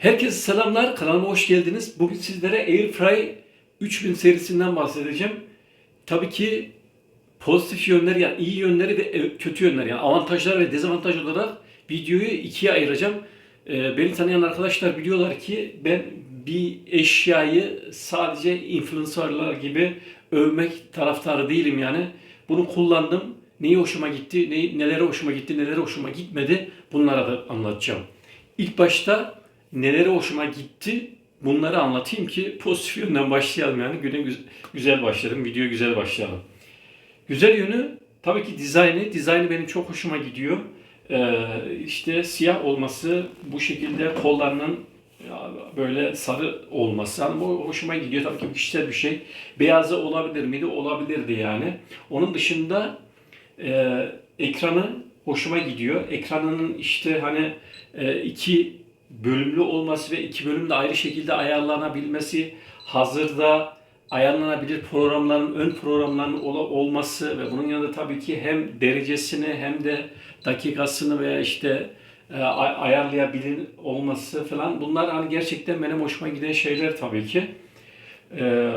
Herkese selamlar, kanalıma hoş geldiniz. Bugün sizlere Airfry 3000 serisinden bahsedeceğim. Tabii ki pozitif yönleri yani iyi yönleri ve kötü yönleri yani avantajlar ve dezavantaj olarak videoyu ikiye ayıracağım. Ee, Beni tanıyan arkadaşlar biliyorlar ki ben bir eşyayı sadece influencerlar gibi övmek taraftarı değilim yani. Bunu kullandım. Neyi hoşuma gitti, neyi, nelere hoşuma gitti, nelere hoşuma gitmedi bunlara da anlatacağım. İlk başta nelere hoşuma gitti bunları anlatayım ki pozitif yönden başlayalım yani güne güz- güzel başlayalım, videoya güzel başlayalım. Güzel yönü tabii ki dizaynı. Dizaynı benim çok hoşuma gidiyor. Ee, işte siyah olması, bu şekilde kollarının böyle sarı olması. Yani bu hoşuma gidiyor. Tabii ki bu kişisel bir şey. Beyazı olabilir miydi? Olabilirdi yani. Onun dışında e, ekranı hoşuma gidiyor. Ekranının işte hani e, iki bölümlü olması ve iki bölümde ayrı şekilde ayarlanabilmesi, hazırda ayarlanabilir programların ön programlarının ola- olması ve bunun yanında tabii ki hem derecesini hem de dakikasını veya işte e, ay- ayarlayabilir olması falan bunlar hani gerçekten benim hoşuma giden şeyler tabii ki. E,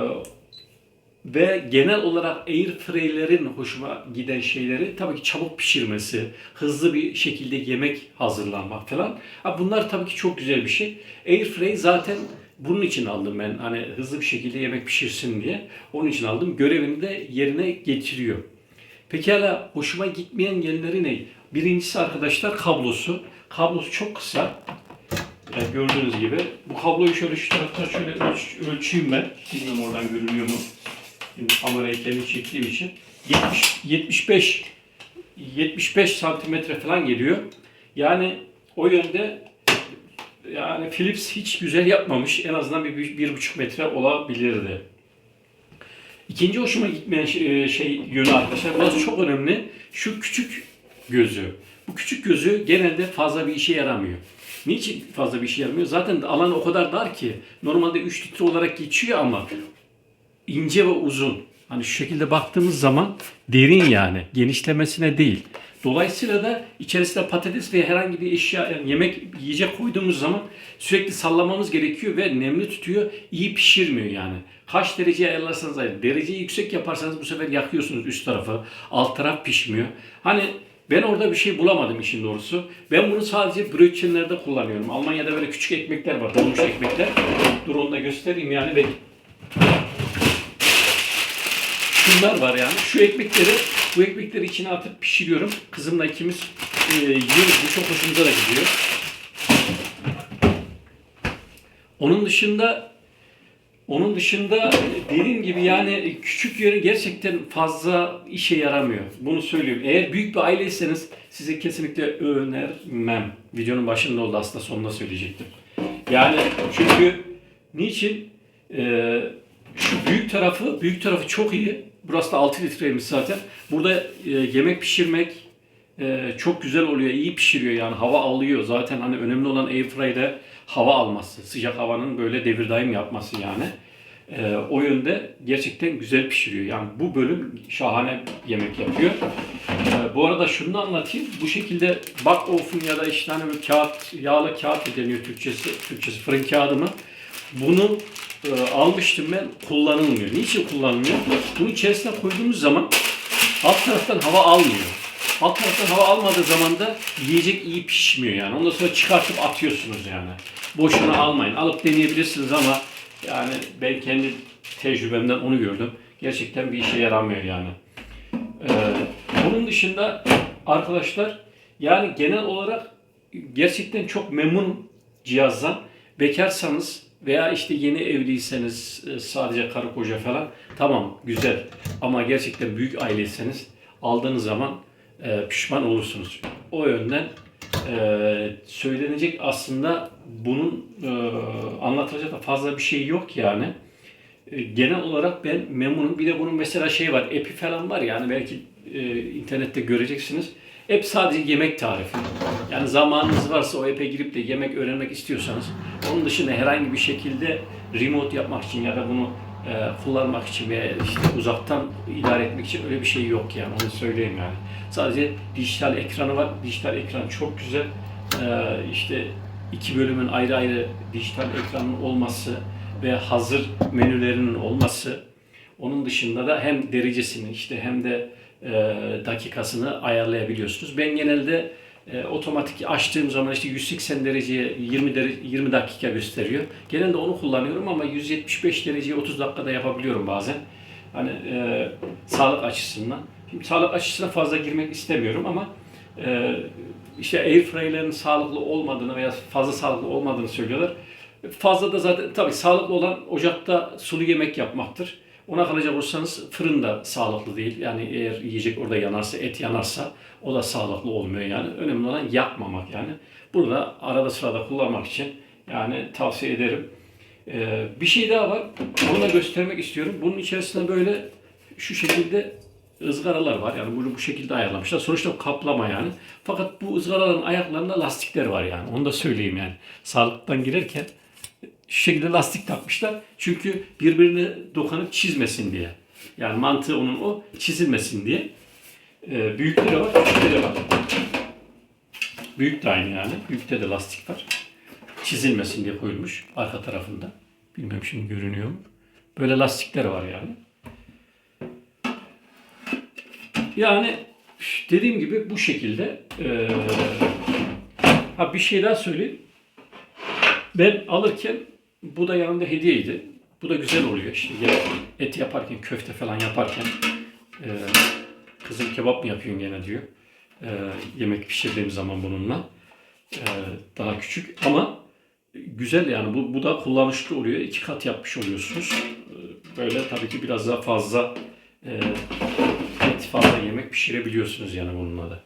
ve genel olarak airfryer'lerin hoşuma giden şeyleri tabii ki çabuk pişirmesi, hızlı bir şekilde yemek hazırlamak falan. Bunlar tabii ki çok güzel bir şey. Airfryer zaten bunun için aldım ben. Hani hızlı bir şekilde yemek pişirsin diye. Onun için aldım. Görevini de yerine getiriyor. Pekala hoşuma gitmeyen yerleri ne? Birincisi arkadaşlar kablosu. Kablosu çok kısa. Yani gördüğünüz gibi. Bu kabloyu şöyle şu taraftan şöyle ölç- ölçeyim ben. Bilmiyorum oradan görünüyor mu? Şimdi kamerayı kendim çektiğim için. 70, 75 75 santimetre falan geliyor. Yani o yönde yani Philips hiç güzel yapmamış. En azından bir, bir, bir buçuk metre olabilirdi. İkinci hoşuma gitmeyen şey, şey yönü arkadaşlar burası çok önemli. Şu küçük gözü. Bu küçük gözü genelde fazla bir işe yaramıyor. Niçin fazla bir işe yaramıyor? Zaten alan o kadar dar ki normalde 3 litre olarak geçiyor ama ince ve uzun. Hani şu şekilde baktığımız zaman derin yani. Genişlemesine değil. Dolayısıyla da içerisine patates ve herhangi bir eşya, yani yemek, yiyecek koyduğumuz zaman sürekli sallamamız gerekiyor ve nemli tutuyor. iyi pişirmiyor yani. Kaç dereceye ayarlarsanız ayarlayın. Dereceyi yüksek yaparsanız bu sefer yakıyorsunuz üst tarafı. Alt taraf pişmiyor. Hani ben orada bir şey bulamadım işin doğrusu. Ben bunu sadece brötçenlerde kullanıyorum. Almanya'da böyle küçük ekmekler var. Dolmuş ekmekler. Dur onu da göstereyim yani. Ve şunlar var yani. Şu ekmekleri bu ekmekleri içine atıp pişiriyorum. Kızımla ikimiz e, yiyoruz. Bu çok hoşumuza da gidiyor. Onun dışında onun dışında dediğim gibi yani küçük yeri gerçekten fazla işe yaramıyor. Bunu söylüyorum. Eğer büyük bir aileyseniz size kesinlikle önermem. Videonun başında oldu aslında sonunda söyleyecektim. Yani çünkü niçin? Ee, şu büyük tarafı, büyük tarafı çok iyi. Burası da 6 litreymiş zaten. Burada e, yemek pişirmek e, çok güzel oluyor. iyi pişiriyor yani hava alıyor. Zaten hani önemli olan airfryer'de hava alması. Sıcak havanın böyle devir daim yapması yani. E, o yönde gerçekten güzel pişiriyor. Yani bu bölüm şahane yemek yapıyor. E, bu arada şunu da anlatayım. Bu şekilde bak oven ya da işte hani böyle kağıt, yağlı kağıt deniyor Türkçesi, Türkçesi fırın kağıdı mı? Bunu e, almıştım ben kullanılmıyor. Niçin kullanılmıyor? Bunu içerisine koyduğumuz zaman alt taraftan hava almıyor. Alt taraftan hava almadığı zaman da yiyecek iyi pişmiyor yani. Ondan sonra çıkartıp atıyorsunuz yani. Boşuna almayın. Alıp deneyebilirsiniz ama yani ben kendi tecrübemden onu gördüm. Gerçekten bir işe yaramıyor yani. Ee, bunun dışında arkadaşlar yani genel olarak gerçekten çok memnun cihazdan. Bekarsanız veya işte yeni evliyseniz e, sadece karı koca falan tamam güzel ama gerçekten büyük aileyseniz aldığınız zaman e, pişman olursunuz. O yönden e, söylenecek aslında bunun anlatacak da fazla bir şey yok yani. E, genel olarak ben memnunum. Bir de bunun mesela şey var, epi falan var yani belki e, internette göreceksiniz. Hep sadece yemek tarifi. Yani zamanınız varsa o app'e girip de yemek öğrenmek istiyorsanız onun dışında herhangi bir şekilde remote yapmak için ya da bunu e, kullanmak için veya işte uzaktan idare etmek için öyle bir şey yok yani onu söyleyeyim yani. Sadece dijital ekranı var. Dijital ekran çok güzel. E, işte iki bölümün ayrı ayrı dijital ekranın olması ve hazır menülerinin olması onun dışında da hem derecesini işte hem de e, dakikasını ayarlayabiliyorsunuz. Ben genelde e, otomatik açtığım zaman işte 180 dereceye 20 derece 20 dakika gösteriyor. Genelde onu kullanıyorum ama 175 dereceye 30 dakikada yapabiliyorum bazen. Hani e, sağlık açısından. Şimdi sağlık açısına fazla girmek istemiyorum ama e, işte airfryer'lerin sağlıklı olmadığını veya fazla sağlıklı olmadığını söylüyorlar. Fazla da zaten tabii sağlıklı olan ocakta sulu yemek yapmaktır. Ona kalacak olursanız fırın da sağlıklı değil. Yani eğer yiyecek orada yanarsa, et yanarsa o da sağlıklı olmuyor yani. Önemli olan yakmamak yani. Burada arada sırada kullanmak için yani tavsiye ederim. Ee, bir şey daha var. Onu da göstermek istiyorum. Bunun içerisinde böyle şu şekilde ızgaralar var. Yani bunu bu şekilde ayarlamışlar. Sonuçta kaplama yani. Fakat bu ızgaraların ayaklarında lastikler var yani. Onu da söyleyeyim yani. Sağlıktan girerken şu şekilde lastik takmışlar. Çünkü birbirine dokunup çizmesin diye. Yani mantığı onun o çizilmesin diye. Ee, büyükleri var, küçükleri var. Büyük de aynı yani. Büyükte de lastik var. Çizilmesin diye koyulmuş arka tarafında. Bilmem şimdi görünüyor mu? Böyle lastikler var yani. Yani dediğim gibi bu şekilde. Ee, ha bir şey daha söyleyeyim. Ben alırken bu da yanımda hediyeydi. Bu da güzel oluyor işte. Ya et yaparken, köfte falan yaparken e, kızım kebap mı yapıyorsun gene diyor. E, yemek pişirdiğim zaman bununla. E, daha küçük ama güzel yani. Bu, bu da kullanışlı oluyor. İki kat yapmış oluyorsunuz. E, Böyle tabii ki biraz daha fazla e, et fazla yemek pişirebiliyorsunuz yani bununla da.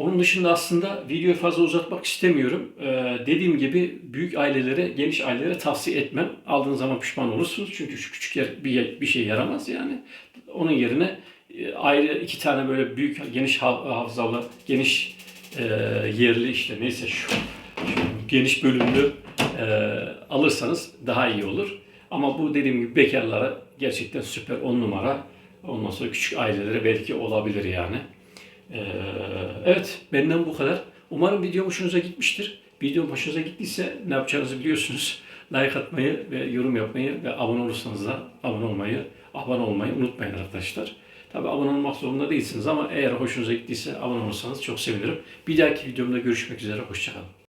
Onun dışında aslında videoyu fazla uzatmak istemiyorum. Ee, dediğim gibi büyük ailelere, geniş ailelere tavsiye etmem. Aldığınız zaman pişman olursunuz. Çünkü şu küçük yer bir, bir şey yaramaz yani. Onun yerine e, ayrı iki tane böyle büyük, geniş hav- hafızalı, geniş e, yerli işte neyse şu, şu geniş bölümlü e, alırsanız daha iyi olur. Ama bu dediğim gibi bekarlara gerçekten süper on numara. Ondan sonra küçük ailelere belki olabilir yani. Ee, evet, benden bu kadar. Umarım video hoşunuza gitmiştir. Video hoşunuza gittiyse ne yapacağınızı biliyorsunuz. Like atmayı ve yorum yapmayı ve abone olursanız da abone olmayı, abone olmayı unutmayın arkadaşlar. Tabi abone olmak zorunda değilsiniz ama eğer hoşunuza gittiyse abone olursanız çok sevinirim. Bir dahaki videomda görüşmek üzere, hoşçakalın.